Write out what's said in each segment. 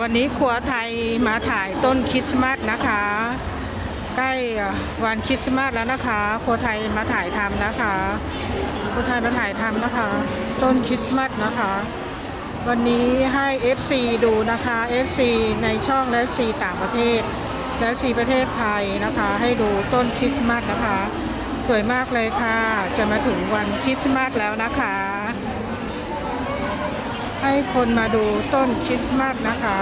วันนี้ครัวไทยมาถ่ายต้นคริสต์มาสนะคะ ใกล้วันคริสต์มาสแล้วนะคะ ครัวไทยมาถ่ายทำนะคะ ครัวไทยมาถ่ายทำนะคะ ต้นคริสต์มาสนะคะ วันนี้ให้ FC ดูนะคะ FC ในช่องและ FC ต่างประเทศ และ FC ประเทศไทยนะคะ ให้ดูต้นคริสต์มาสนะคะ สวยมากเลยค่ะ จะมาถึงวันคริสต์มาสแล้วนะคะ ให้คนมาดูต้นคริสต์มาสนะคะ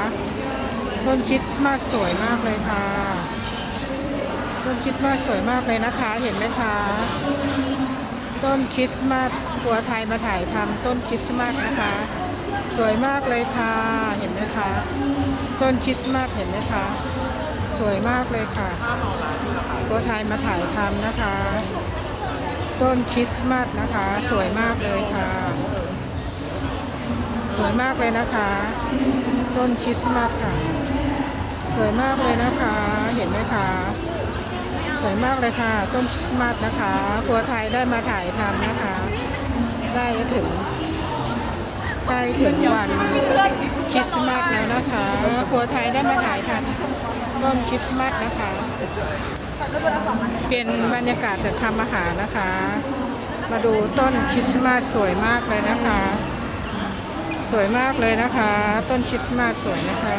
ต้นคริสต์มาสสวยมากเลยค่ะ ต้นคริสต์มาสสวยมากเลยนะคะ เห็นไหมคะ ต้นคริสต์มาสครัวไทยมาถ่ายทำต้นคริสต์มาสนะคะ สวยมากเลยค่ะ เห็นไหมคะ ต้นคริสต์มาสเห็นไหมคะ สวยมากเลยค่ะครัวไทยมาถ่ายทำนะคะ ต้นคริสต์มาสนะคะ สวยมากเลยค่ะ สวยมากเลยนะคะ ต้นคริสต์มาสค่ะ สวยมากเลยนะคะ เห็นไหมคะสวยมากเลยค่ะ ต้นคริสต์มาสนะคะครัวไทยได้มาถ่ายทำนะคะ ได้ถึงใกล้ถึงวันคริสต์มาสแล้วนะคะครัวไทยได้มาถ่ายทำต้นคริสต์มาสนะคะ เป็นบรรยากาศจะทำอาหารนะคะ มาดูต้นคริสต์มาสสวยมากเลยนะคะ สวยมากเลยนะคะ ต้นคริสต์มาสสวยนะคะ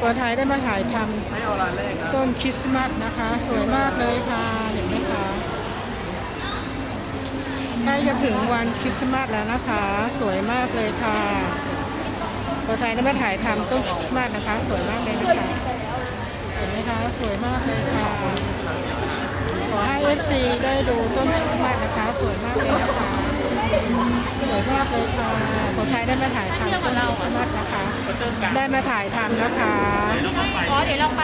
ตัวไทยได้มาถ่ายทำต้นคริสต์มาสนะคะ สวยมากเลยค่ะเห็นไหมคะใกล้จะถึงวันคริสต์มาสแล้วนะคะ สวยมากเลยค่ะตัวไทยได้มาถ่ายทำต้นคริสต์มาสนะคะ สวยมากเลยนะคะเห็นไหมคะสวยมากเลยค่ะขอให้ FC ได้ดูต้นคริสต์มาสนะคะ สวยมากเลยนะคะ สวยมากเลยค่ะคนไทยได้มาถ่ายทำต้นคริสต์มาสนะคะ ได้มาถ่ายทำนะคะ อ๋อเดี๋ยวเราไป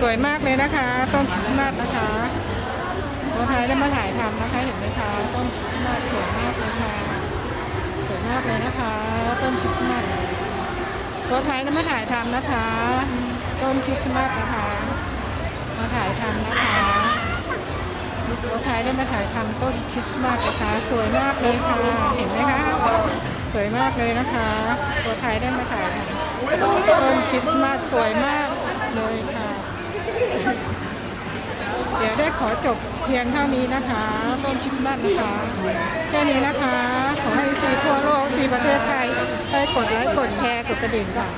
สวยมากเลยนะคะ ต้นคริสต์มาสนะคะคนไทยได้มาถ่ายทำนะคะ เห็นไหมคะ ต้นคริสต์มาสสวยมากเลยค่ะ สวยมากเลยนะคะ ต้นคริสต์มาสตัวไทยได้มาถ่ายทำนะคะ ต้นคริสต์มาสนะคะ มาถ่ายทำนะคะตัว ไทยได้มาถ่ายทำต้นคริสต์มาสนะคะ สวยมากเลยค่ะ เห็นไหมคะ สวยมากเลยนะคะ ตัวไทยได้มาถ่ายทำต้นคริสต์มาสสวยมากเลยค่ะ เดี๋ยวได้ขอจบเพียงเท่านี้นะคะ ต้นคริสต์มาสนะคะ แค่นี้นะคะ ขอให้ซีทั่วโลกซีประเทศไทยได้กดไลค์กดแชร์กดกระดิ่งค่ะ